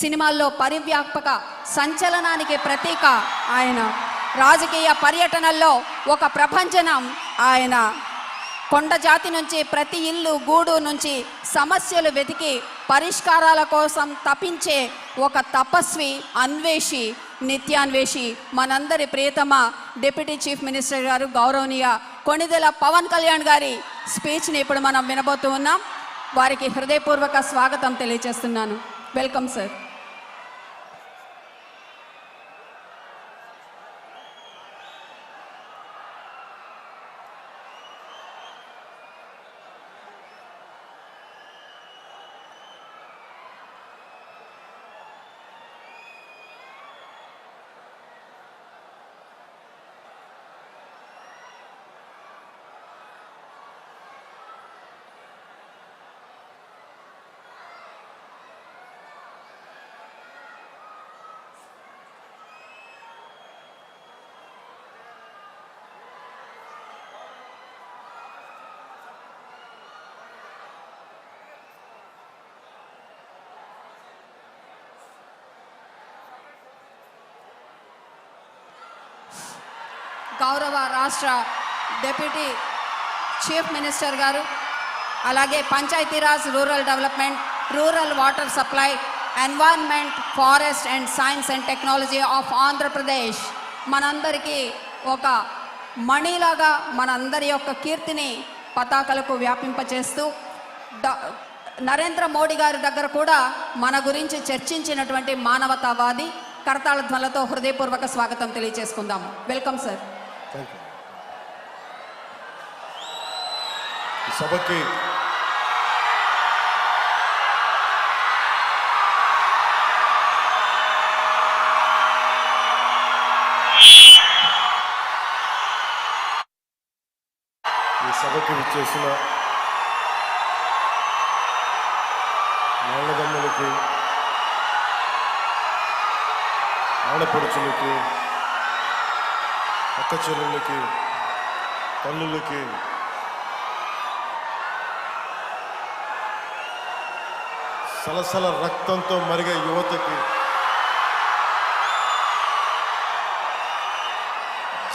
సినిమాల్లో పరివ్యాపక సంచలనానికి ప్రతీక ఆయన. రాజకీయ పర్యటనల్లో ఒక ప్రపంచనం ఆయన. కొండ జాతి నుంచి ప్రతి ఇల్లు గూడు నుంచి సమస్యలు వెతికి పరిష్కారాల కోసం తపించే ఒక తపస్వి అన్వేషి నిత్యాన్వేషి మనందరి ప్రియతమ డిప్యూటీ చీఫ్ మినిస్టర్ గారు గౌరవనీయ కొణిదెల పవన్ కళ్యాణ్ గారి స్పీచ్ని ఇప్పుడు మనం వినబోతూ ఉన్నాం. వారికి హృదయపూర్వక స్వాగతం తెలియజేస్తున్నాను. Welcome sir. గౌరవ రాష్ట్ర డెప్యూటీ చీఫ్ మినిస్టర్ గారు అలాగే Panchayati Raj rural development rural water supply environment forest and science and technology of Andhra Pradesh. మనందరికీ ఒక మణిలాగా మనందరి యొక్క కీర్తిని పతాకలకు వ్యాపింపచేస్తూ నరేంద్ర మోడీ గారి దగ్గర కూడా మన గురించి చర్చించినటువంటి మానవతావాది కరతాళ ధ్వలతో హృదయపూర్వక స్వాగతం తెలియజేసుకుందాం వెల్కమ్ సార్. థ్యాంక్ యూ ఈ సభకి ఈ సభకి విచ్చేసిన నాన్నదమ్ములకి ఆడపడుచులకి అక్క చెల్లెళ్ళకి తల్లులకి. సలసల రక్తంతో మరిగే యువతకి.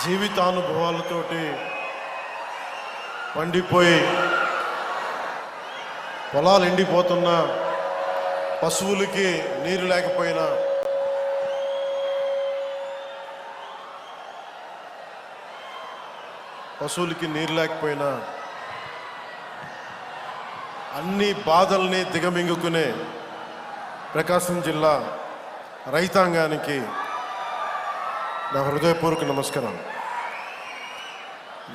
జీవితానుభవాలతోటి పండిపోయి పొలాలు ఎండిపోతున్న పశువులకి నీరు లేకపోయినా పశువులకి నీరు లేకపోయినా అన్ని బాధల్ని దిగమింగుకునే ప్రకాశం జిల్లా రైతాంగానికి నా హృదయపూర్వక నమస్కారం.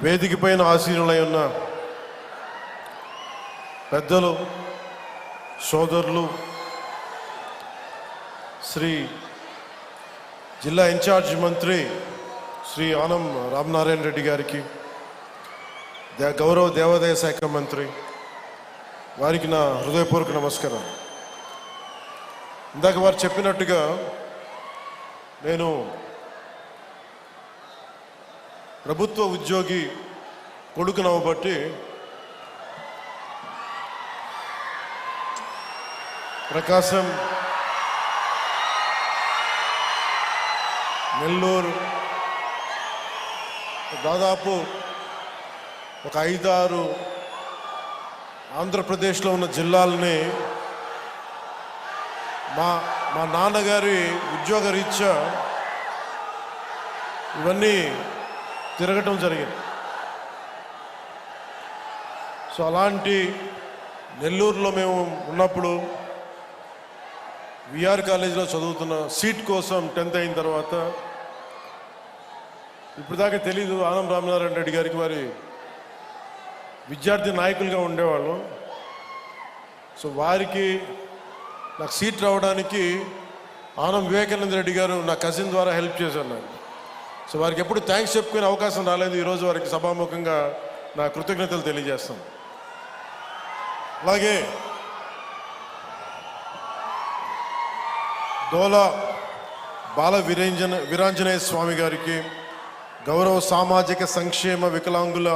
వేదిక పైన ఆశీనులై ఉన్న పెద్దలు సోదరులు శ్రీ జిల్లా ఇన్ఛార్జ్ మంత్రి శ్రీ ఆనం రామనారాయణ రెడ్డి గారికి గౌరవ దేవాదాయ శాఖ మంత్రి వారికి నా హృదయపూర్వక నమస్కారం ఇందాక వారు చెప్పినట్టుగా నేను ప్రభుత్వ ఉద్యోగి కొడుకునవ్వబట్టి ప్రకాశం నెల్లూరు దాదాపు ఒక ఐదారు ఆంధ్రప్రదేశ్లో ఉన్న జిల్లాలని మా మా నాన్నగారి ఉద్యోగ రీత్యా ఇవన్నీ తిరగటం జరిగింది. సో అలాంటి నెల్లూరులో మేము ఉన్నప్పుడు విఆర్ కాలేజీలో చదువుతున్న సీట్ కోసం టెన్త్ అయిన తర్వాత ఇప్పుడు దాకా తెలీదు ఆనం రామనారాయణ రెడ్డి గారికి వారి విద్యార్థి నాయకులుగా ఉండేవాళ్ళు. సో వారికి నాకు సీట్ రావడానికి ఆనం వివేకానంద రెడ్డి గారు నా కజిన్ ద్వారా హెల్ప్ చేశాను నాకు. సో వారికి ఎప్పుడు థ్యాంక్స్ చెప్పుకునే అవకాశం రాలేదు. ఈరోజు వారికి సభాముఖంగా నా కృతజ్ఞతలు తెలియజేస్తాను. అలాగే దోల బాల వీరేంజన వీరాంజనేయ స్వామి గారికి గౌరవ సామాజిక సంక్షేమ వికలాంగుల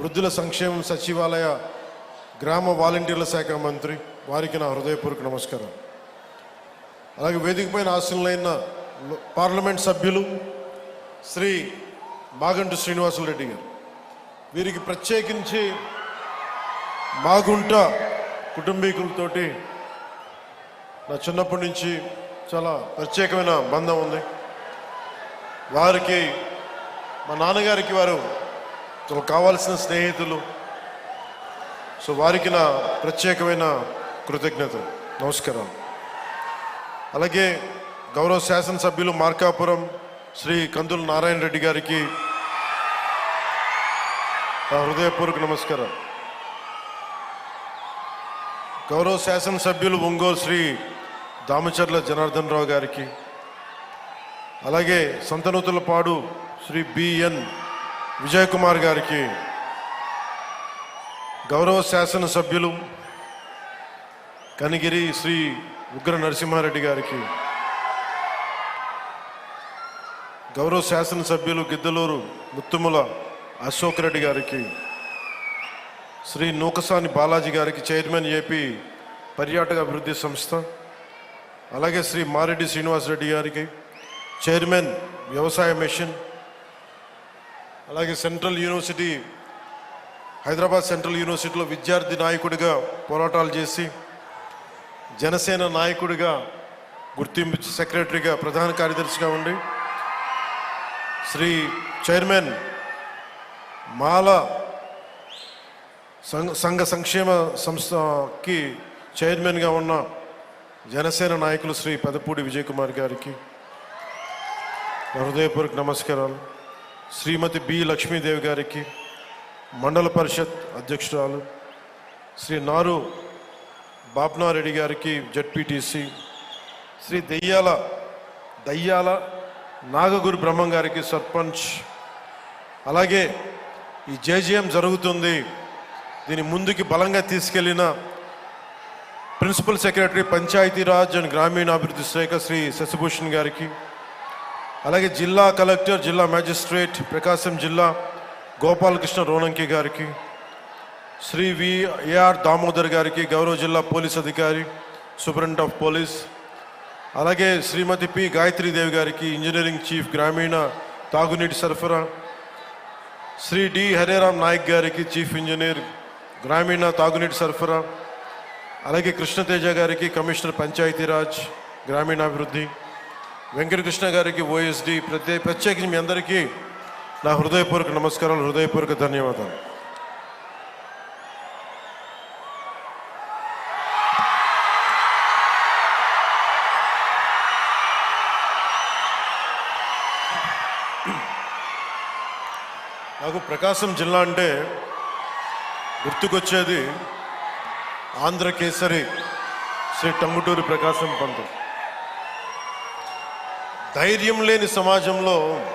వృద్ధుల సంక్షేమం సచివాలయ గ్రామ వాలంటీర్ల శాఖ మంత్రి వారికి నా హృదయపూర్వక నమస్కారం అలాగే వేదికపైన ఆశీనులైన పార్లమెంట్ సభ్యులు శ్రీ మాగంటు శ్రీనివాసులరెడ్డి గారు. వీరికి ప్రత్యేకించి మాగుంట కుటుంబీకులతోటి నా చిన్నప్పటి నుంచి చాలా ప్రత్యేకమైన బంధం ఉంది. వారికి మా నాన్నగారికి వారు తమకు కావాల్సిన స్నేహితులు. సో వారికి నా ప్రత్యేకమైన కృతజ్ఞత నమస్కారం. అలాగే గౌరవ శాసనసభ్యులు మార్కాపురం శ్రీ కందుల నారాయణ రెడ్డి గారికి నా హృదయపూర్వక నమస్కారం. గౌరవ శాసనసభ్యులు ఒంగోలు శ్రీ దామచర్ల జనార్దన్ రావు గారికి అలాగే సంతనూతులపాడు శ్రీ బిఎన్ విజయ్ కుమార్ గారికి గౌరవ శాసనసభ్యులు కనిగిరి శ్రీ ఉగ్ర నరసింహారెడ్డి గారికి గౌరవ శాసనసభ్యులు గిద్దలూరు ముత్తుముల అశోక్ రెడ్డి గారికి శ్రీ నూకసాని బాలాజీ గారికి చైర్మన్ ఏపీ పర్యాటక అభివృద్ధి సంస్థ అలాగే శ్రీ మారెడ్డి శ్రీనివాసరెడ్డి గారికి చైర్మన్ వ్యవసాయ మిషన్ అలాగే సెంట్రల్ యూనివర్సిటీ హైదరాబాద్ సెంట్రల్ యూనివర్సిటీలో విద్యార్థి నాయకుడిగా పోరాటాలు చేసి జనసేన నాయకుడిగా గుర్తింపు సెక్రటరీగా ప్రధాన కార్యదర్శిగా ఉండి శ్రీ చైర్మన్ మాల సంఘ సంఘ సంక్షేమ సంస్థకి చైర్మన్గా ఉన్న జనసేన నాయకులు శ్రీ పెదపూడి విజయ్ కుమార్ గారికి హృదయపూర్వక నమస్కారాలు. శ్రీమతి బి లక్ష్మీదేవి గారికి మండల పరిషత్ అధ్యక్షురాలు శ్రీ నారు బాబ్నారెడ్డి గారికి జడ్పీటీసీ శ్రీ దెయ్యాల దయ్యాల నాగగురు బ్రహ్మం గారికి సర్పంచ్. అలాగే ఈ జేజీఎం జరుగుతుంది. దీని ముందుకి బలంగా తీసుకెళ్ళిన ప్రిన్సిపల్ సెక్రటరీ పంచాయతీరాజ్ అండ్ గ్రామీణాభివృద్ధి శాఖ శ్రీ శశిభూషణ్ గారికి అలాగే జిల్లా కలెక్టర్ జిల్లా మ్యాజిస్ట్రేట్ ప్రకాశం జిల్లా గోపాలకృష్ణ రోనంకి గారికి శ్రీ వి ఏఆర్ దామోదర్ గారికి గౌరవ జిల్లా పోలీస్ అధికారి సూపరింటెండెంట్ ఆఫ్ పోలీస్ అలాగే శ్రీమతి పి గాయత్రీదేవి గారికి ఇంజనీరింగ్ చీఫ్ గ్రామీణ తాగునీటి సరఫరా శ్రీ డి హరేరాం నాయక్ గారికి చీఫ్ ఇంజనీర్ గ్రామీణ తాగునీటి సరఫరా అలాగే కృష్ణతేజ గారికి కమిషనర్ పంచాయతీరాజ్ గ్రామీణాభివృద్ధి వెంకటకృష్ణ గారికి ఓఎస్డి ప్రత్యే ప్రత్యేకించి మీ అందరికీ నా హృదయపూర్వక నమస్కారాలు హృదయపూర్వక ధన్యవాదాలు. నాకు ప్రకాశం జిల్లా అంటే గుర్తుకొచ్చేది ఆంధ్రకేసరి శ్రీ టంగుటూరి ప్రకాశం పంతులు. ధైర్యం లేని సమాజంలో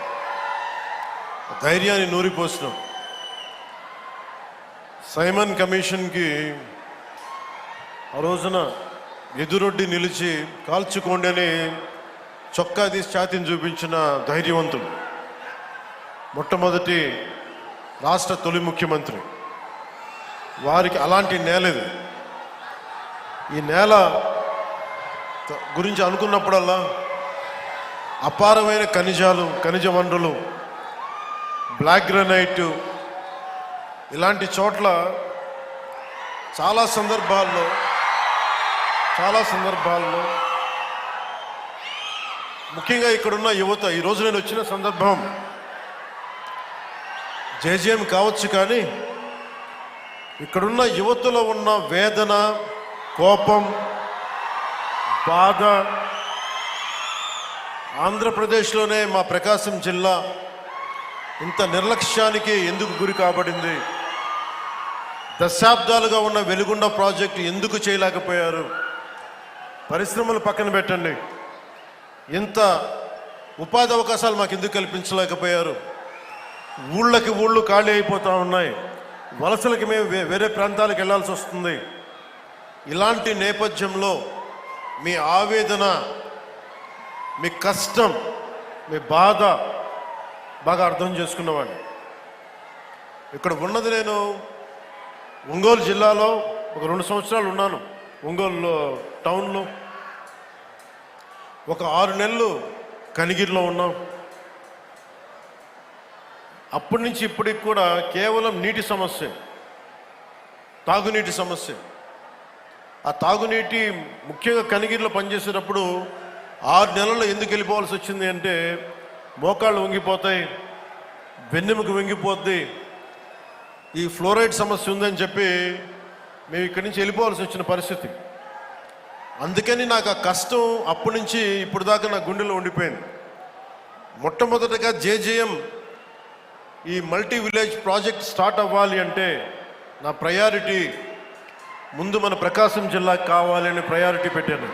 ధైర్యాన్ని నూరిపోసినాం. సైమన్ కమిషన్కి ఆ రోజున ఎదురొడ్డి నిలిచి కాల్చుకోండి అని చొక్కా తీసి ఛాతీని చూపించిన ధైర్యవంతుడు. మొట్టమొదటి రాష్ట్ర తొలి ముఖ్యమంత్రి. వారికి అలాంటి నేల ఇది. ఈ నేల గురించి అనుకున్నప్పుడల్లా అపారమైన ఖనిజాలు ఖనిజ వనరులు బ్లాక్ గ్రనైట్ ఇలాంటి చోట్ల చాలా సందర్భాల్లో చాలా సందర్భాల్లో ముఖ్యంగా ఇక్కడున్న యువత ఈరోజు నేను వచ్చిన సందర్భం జేజేఎం కావచ్చు కానీ ఇక్కడున్న యువతలో ఉన్న వేదన కోపం బాధ ఆంధ్రప్రదేశ్లోనే మా ప్రకాశం జిల్లా ఇంత నిర్లక్ష్యానికి ఎందుకు గురి కాబడింది? దశాబ్దాలుగా ఉన్న వెలుగుండ ప్రాజెక్టు ఎందుకు చేయలేకపోయారు? పరిశ్రమలు పక్కన పెట్టండి. ఇంత ఉపాధి అవకాశాలు మాకు ఎందుకు కల్పించలేకపోయారు? ఊళ్ళకి ఊళ్ళు ఖాళీ అయిపోతూ ఉన్నాయి. వలసలకి మేము వే- వేరే ప్రాంతాలకు వెళ్ళాల్సి వస్తుంది. ఇలాంటి నేపథ్యంలో మీ ఆవేదన మీ కష్టం మీ బాధ బాగా అర్థం చేసుకున్నవాడిని. ఇక్కడ ఉన్నది నేను ఒంగోలు జిల్లాలో ఒక రెండు సంవత్సరాలు ఉన్నాను. ఒంగోలు టౌన్లో. ఒక ఆరు నెలలు కనిగిరిలో ఉన్నాం. అప్పటి నుంచి ఇప్పటికి కూడా కేవలం నీటి సమస్య తాగునీటి సమస్య. ఆ తాగునీటి ముఖ్యంగా కనిగిరిలో పనిచేసేటప్పుడు ఆరు నెలల్లో ఎందుకు వెళ్ళిపోవాల్సి వచ్చింది అంటే మోకాళ్ళు వంగిపోతాయి వెన్నెముక వంగిపోద్ది ఈ ఫ్లోరైడ్ సమస్య ఉందని చెప్పి మేము ఇక్కడి నుంచి వెళ్ళిపోవాల్సి వచ్చిన పరిస్థితి. అందుకని నాకు ఆ కష్టం అప్పటి నుంచి ఇప్పుడు దాకా నా గుండెలో ఉండిపోయింది. మొట్టమొదటగా జేజేఎం ఈ మల్టీ విలేజ్ ప్రాజెక్ట్ స్టార్ట్ అవ్వాలి అంటే నా ప్రయారిటీ ముందు మన ప్రకాశం జిల్లాకి కావాలి అనే ప్రయారిటీ పెట్టాను.